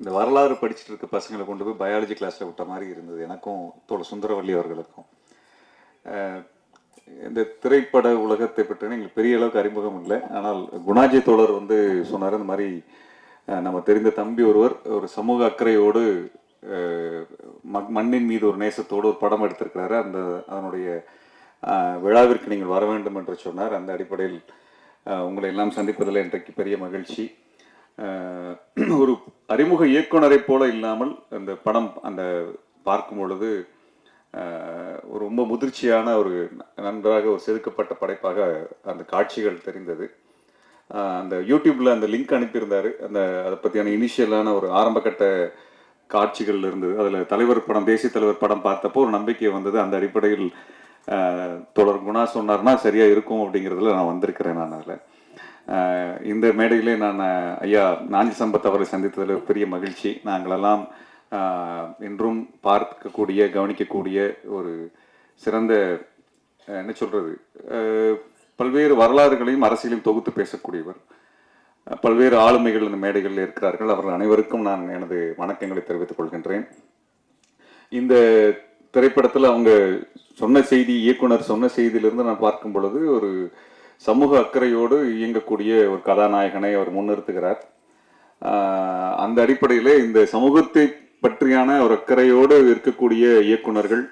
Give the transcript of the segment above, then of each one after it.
இந்த வரலாறு படிச்சுட்டு இருக்க பசங்களை கொண்டு போய் பயாலஜி கிளாஸில் விட்ட மாதிரி இருந்தது. எனக்கும் தோழ சுந்தரவல்லி அவர்களுக்கும். இந்த திரைப்பட உலகத்தை பற்றி எங்களுக்கு பெரிய அளவுக்கு அறிமுகம் இல்லை. ஆனால் குணாஜி தோழர் வந்து சொன்னார் இந்த மாதிரி நம்ம தெரிந்த தம்பி ஒருவர் ஒரு சமூக அக்கறையோடு மண்ணின் மீது ஒரு நேசத்தோடு ஒரு படம் எடுத்திருக்கிறாரு. அந்த அதனுடைய விழாவிற்கு நீங்கள் வர வேண்டும் என்று சொன்னார். அந்த அடிப்படையில் உங்களை எல்லாம் சந்திப்பதில் இன்றைக்கு பெரிய மகிழ்ச்சி. ஒரு அறிமுக இயக்குனரைப் போல இல்லாமல் அந்த படம் அந்த பார்க்கும் பொழுது ஒரு ரொம்ப முதிர்ச்சியான ஒரு நன்றாக ஒரு செதுக்கப்பட்ட படைப்பாக அந்த காட்சிகள் தெரிந்தது. அந்த யூடியூப்பில் அந்த லிங்க் அனுப்பியிருந்தாரு. அந்த அதை பற்றியான இனிஷியலான ஒரு ஆரம்பகட்ட காட்சிகள் இருந்தது. அதில் தலைவர் படம் தேசிய தலைவர் படம் பார்த்தப்போ ஒரு நம்பிக்கை வந்தது. அந்த அடிப்படையில் அஹ், தொடர் குணா சொன்னார்னா சரியாக இருக்கும் அப்படிங்கிறதுல நான் வந்திருக்கிறேன் நான் அதில். இந்த மேடையிலே நான் ஐயா நாஞ்சி சம்பத் அவரை சந்தித்ததில் ஒரு பெரிய மகிழ்ச்சி. நாங்களெல்லாம் இன்றும் பார்க்கக்கூடிய கவனிக்கக்கூடிய ஒரு சிறந்த என்ன சொல்கிறது பல்வேறு வரலாறுகளையும் அரசியலையும் தொகுத்து பேசக்கூடியவர். பல்வேறு ஆளுமைகள் இந்த மேடைகளில் இருக்கிறார்கள். அவர்கள் அனைவருக்கும் நான் எனது வணக்கங்களை தெரிவித்துக் கொள்கின்றேன். இந்த திரைப்படத்தில் அவங்க சொன்ன செய்தி இயக்குனர் சொன்ன செய்தியிலிருந்து நான் பார்க்கும் பொழுது ஒரு சமூக அக்கறையோடு இயங்கக்கூடிய ஒரு கதாநாயகனை அவர் முன்னிறுத்துகிறார். அந்த அடிப்படையில் இந்த சமூகத்தை பற்றியான ஒரு அக்கறையோடு இருக்கக்கூடிய இயக்குனர்கள்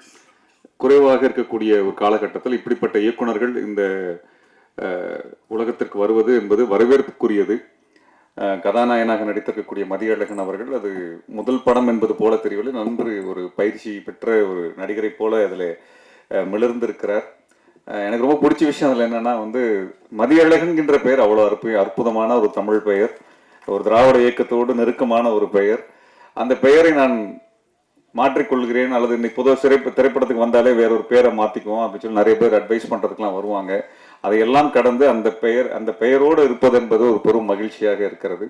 குறைவாக இருக்கக்கூடிய ஒரு காலகட்டத்தில் இப்படிப்பட்ட இயக்குனர்கள் இந்த உலகத்திற்கு வருவது என்பது வரவேற்புக்குரியது. கதாநாயகனாக நடித்திருக்கக்கூடிய மதியழகன் அவர்கள் அது முதல் படம் என்பது போல தெரியவில்லை. நன்று ஒரு பயிற்சி பெற்ற ஒரு நடிகரை போல அதில் மிளர்ந்திருக்கிறார். எனக்கு ரொம்ப பிடிச்ச விஷயம் அதில் என்னென்னா வந்து மதியழகன்கின்ற பெயர் அவ்வளோ அற்பு அற்புதமான ஒரு தமிழ் பெயர். ஒரு திராவிட இயக்கத்தோடு நெருக்கமான ஒரு பெயர். அந்த பெயரை நான் மாற்றிக்கொள்கிறேன் அல்லது இன்னைக்கு பொதுவாக சிறை திரைப்படத்துக்கு வந்தாலே வேற ஒரு பேரை மாற்றிக்குவோம் அப்படின்னு சொல்லி நிறைய பேர் அட்வைஸ் பண்ணுறதுக்குலாம் வருவாங்க. அதையெல்லாம் கடந்து அந்த பெயர் அந்த பெயரோடு இருப்பது என்பது ஒரு பெரும் மகிழ்ச்சியாக இருக்கிறது.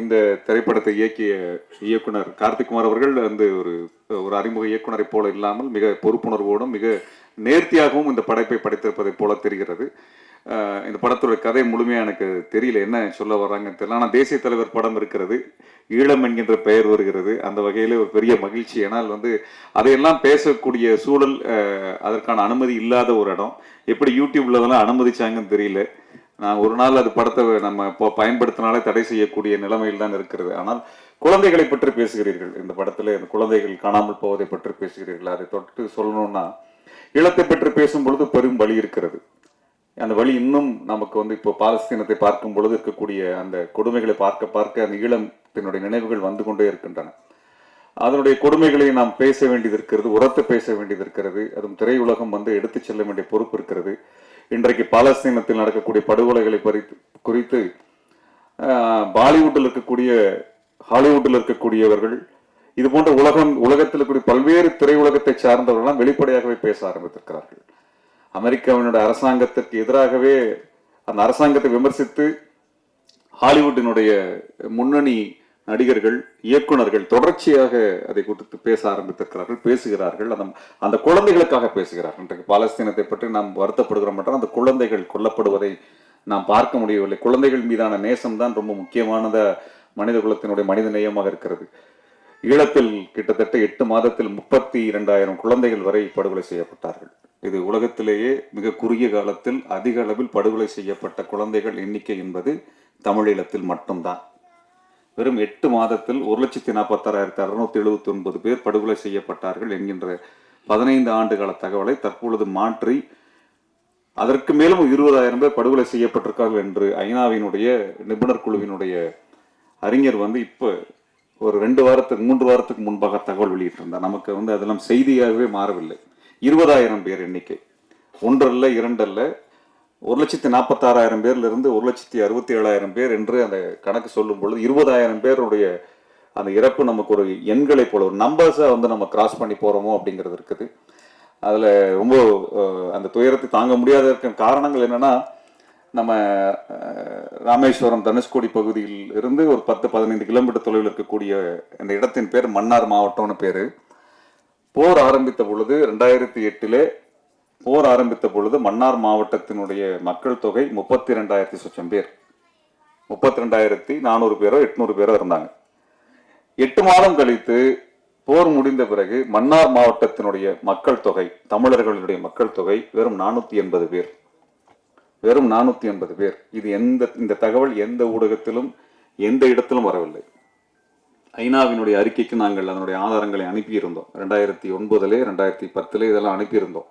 இந்த திரைப்படத்தை இயக்கிய இயக்குனர் கார்த்திக்குமார் அவர்கள் வந்து ஒரு ஒரு அறிமுக இயக்குனரை போல இல்லாமல் மிக பொறுப்புணர்வோடும் மிக நேர்த்தியாகவும் இந்த படைப்பை படைத்திருப்பதை போல தெரிகிறது. இந்த படத்தோட கதை முழுமையாக எனக்கு தெரியல என்ன சொல்ல வர்றாங்கன்னு தெரியல. ஆனால் தேசிய தலைவர் படம் இருக்கிறது ஈழம் என்கின்ற பெயர் வருகிறது. அந்த வகையில் ஒரு பெரிய மகிழ்ச்சி. ஏன்னால் வந்து அதையெல்லாம் பேசக்கூடிய சூழல் அதற்கான அனுமதி இல்லாத ஒரு இடம். எப்படி யூடியூப்ல அதெல்லாம் அனுமதிச்சாங்கன்னு தெரியல. நான் ஒரு நாள் அது படத்தை நம்ம இப்போ பயன்படுத்தினாலே தடை செய்யக்கூடிய நிலைமையில் தான் இருக்கிறது. ஆனால் குழந்தைகளை பற்றி பேசுகிறீர்கள். இந்த படத்துல இந்த குழந்தைகள் காணாமல் போவதை பற்றி பேசுகிறீர்கள். அதை தொட்டு சொல்லணும்னா இளத்தை பற்றி பேசும் பொழுது பெரும் வழி இருக்கிறது. அந்த வழி இன்னும் நமக்கு வந்து இப்போ பாலஸ்தீனத்தை பார்க்கும் பொழுது இருக்கக்கூடிய அந்த கொடுமைகளை பார்க்க பார்க்க அந்த ஈழத்தினுடைய நினைவுகள் வந்து கொண்டே இருக்கின்றன. அதனுடைய கொடுமைகளை நாம் பேச வேண்டியது இருக்கிறது உரத்து பேச வேண்டியது இருக்கிறது. அதுவும் திரையுலகம் வந்து எடுத்துச் செல்ல வேண்டிய பொறுப்பு இருக்கிறது. இன்றைக்கு பாலஸ்தீனத்தில் நடக்கக்கூடிய படுகொலைகளை பறித்து குறித்து ஆஹ், பாலிவுட்டில் இருக்கக்கூடிய ஹாலிவுட்டில் இருக்கக்கூடியவர்கள் இது போன்ற உலகம் உலகத்தில் இருக்கக்கூடிய பல்வேறு திரையுலகத்தை சார்ந்தவர்கள்லாம் வெளிப்படையாகவே பேச ஆரம்பித்திருக்கிறார்கள். அமெரிக்காவினுடைய அரசாங்கத்திற்கு எதிராகவே அந்த அரசாங்கத்தை விமர்சித்து ஹாலிவுட்டினுடைய முன்னணி நடிகர்கள் இயக்குனர்கள் தொடர்ச்சியாக அதை குறித்து பேச ஆரம்பித்திருக்கிறார்கள் பேசுகிறார்கள். அந்த அந்த குழந்தைகளுக்காக பேசுகிறார்கள். இன்றைக்கு பாலஸ்தீனத்தை பற்றி நாம் வருத்தப்படுகிறோம் என்றால் அந்த குழந்தைகள் கொல்லப்படுவதை நாம் பார்க்க முடியவில்லை. குழந்தைகள் மீதான நேசம் தான் ரொம்ப முக்கியமானத மனித குலத்தினுடைய மனித நேயமாக இருக்கிறது. ஈழத்தில் கிட்டத்தட்ட எட்டு மாதத்தில் முப்பத்தி இரண்டாயிரம் குழந்தைகள் வரை படுகொலை செய்யப்பட்டார்கள். இது உலகத்திலேயே மிக குறுகிய காலத்தில் அதிக அளவில் படுகொலை செய்யப்பட்ட குழந்தைகள் எண்ணிக்கை என்பது தமிழீழத்தில் மட்டும்தான். வெறும் எட்டு மாதத்தில் ஒரு லட்சத்தி நாற்பத்தாறாயிரத்தி அறுநூத்தி எழுபத்தி ஒன்பது பேர் படுகொலை செய்யப்பட்டார்கள் என்கின்ற பதினைந்து ஆண்டு கால தகவலை தற்பொழுது மாற்றி அதற்கு மேலும் இருபதாயிரம் பேர் படுகொலை செய்யப்பட்டிருக்கார்கள் என்று ஐநாவினுடைய நிபுணர் குழுவினுடைய அறிஞர் வந்து இப்போ ஒரு ரெண்டு வாரத்துக்கு மூன்று வாரத்துக்கு முன்பாக தகவல் வெளியிட்டிருந்தார். நமக்கு வந்து அதெல்லாம் செய்தியாகவே மாறவில்லை. இருபதாயிரம் பேர் எண்ணிக்கை. ஒன்றல்ல இரண்டல்ல ஒரு லட்சத்தி நாற்பத்தாறாயிரம் பேர்லேருந்து ஒரு லட்சத்தி அறுபத்தி ஏழாயிரம் பேர் என்று அந்த கணக்கு சொல்லும் பொழுது இருபதாயிரம் பேருடைய அந்த இறப்பு நமக்கு ஒரு எண்களை போல ஒரு நம்பர்ஸை வந்து நம்ம கிராஸ் பண்ணி போகிறோமோ அப்படிங்கிறது இருக்குது. அதில் ரொம்ப அந்த துயரத்தை தாங்க முடியாத இருக்க காரணங்கள் என்னென்னா நம்ம ராமேஸ்வரம் தனுஷ்கோடி பகுதியில் இருந்து ஒரு பத்து பதினைந்து கிலோமீட்டர் தொலைவில் இருக்கக்கூடிய அந்த இடத்தின் பேர் மன்னார் மாவட்டம்னு பேர். போர் ஆரம்பித்த பொழுது ரெண்டாயிரத்தி எட்டிலே போர் ஆரம்பித்த பொழுது மன்னார் மாவட்டத்தினுடைய மக்கள் தொகை முப்பத்தி ரெண்டாயிரத்தி சொச்சம் பேர். முப்பத்தி ரெண்டாயிரத்தி நானூறு பேரோ எட்நூறு பேரோ இருந்தாங்க. எட்டு மாதம் கழித்து போர் முடிந்த பிறகு மன்னார் மாவட்டத்தினுடைய மக்கள் தொகை தமிழர்களுடைய மக்கள் தொகை வெறும் நானூத்தி எண்பது பேர். வெறும் நானூத்தி எண்பது பேர். இது எந்த இந்த தகவல் எந்த ஊடகத்திலும் எந்த இடத்திலும் வரவில்லை. ஐநாவினுடைய அறிக்கைக்கு நாங்கள் அதனுடைய ஆதாரங்களை அனுப்பியிருந்தோம். ரெண்டாயிரத்தி ஒன்பதுலேயே ரெண்டாயிரத்தி பத்துலேயே இதெல்லாம் அனுப்பியிருந்தோம்.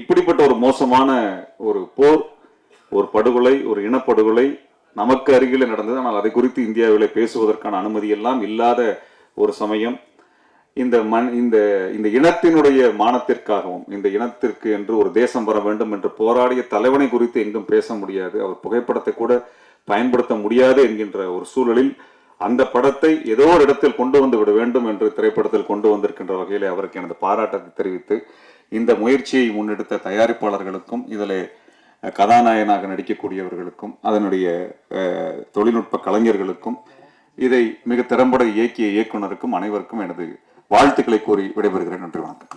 இப்படிப்பட்ட ஒரு மோசமான ஒரு போர் ஒரு படுகொலை ஒரு இனப்படுகொலை நமக்கு அருகில் நடந்தது. ஆனால் அதை குறித்து இந்தியாவில் பேசுவதற்கான அனுமதி எல்லாம் இல்லாத ஒரு சமயம். இந்த மண் இந்த இந்த இனத்தினுடைய மானத்திற்காகவும் இந்த இனத்திற்கு என்று ஒரு தேசம் வர வேண்டும் என்று போராடிய தலைவனை குறித்து எங்கும் பேச முடியாது. அவர் புகைப்படத்தை கூட பயன்படுத்த முடியாது என்கின்ற ஒரு சூழலில் அந்த படத்தை ஏதோ ஒரு இடத்தில் கொண்டு வந்து விட வேண்டும் என்று திரைப்படத்தில் கொண்டு வந்திருக்கின்ற வகையில் அவருக்கு எனது பாராட்டத்தை தெரிவித்து இந்த முயற்சியை முன்னெடுத்த தயாரிப்பாளர்களுக்கும் இதில் கதாநாயகனாக நடிக்கக்கூடியவர்களுக்கும் அதனுடைய தொழில்நுட்ப கலைஞர்களுக்கும் இதை மிக திறம்பட இயக்கிய இயக்குனருக்கும் அனைவருக்கும் எனது வாழ்த்துக்களை கூறி விடைபெறுகிறேன். நன்றி வணக்கம்.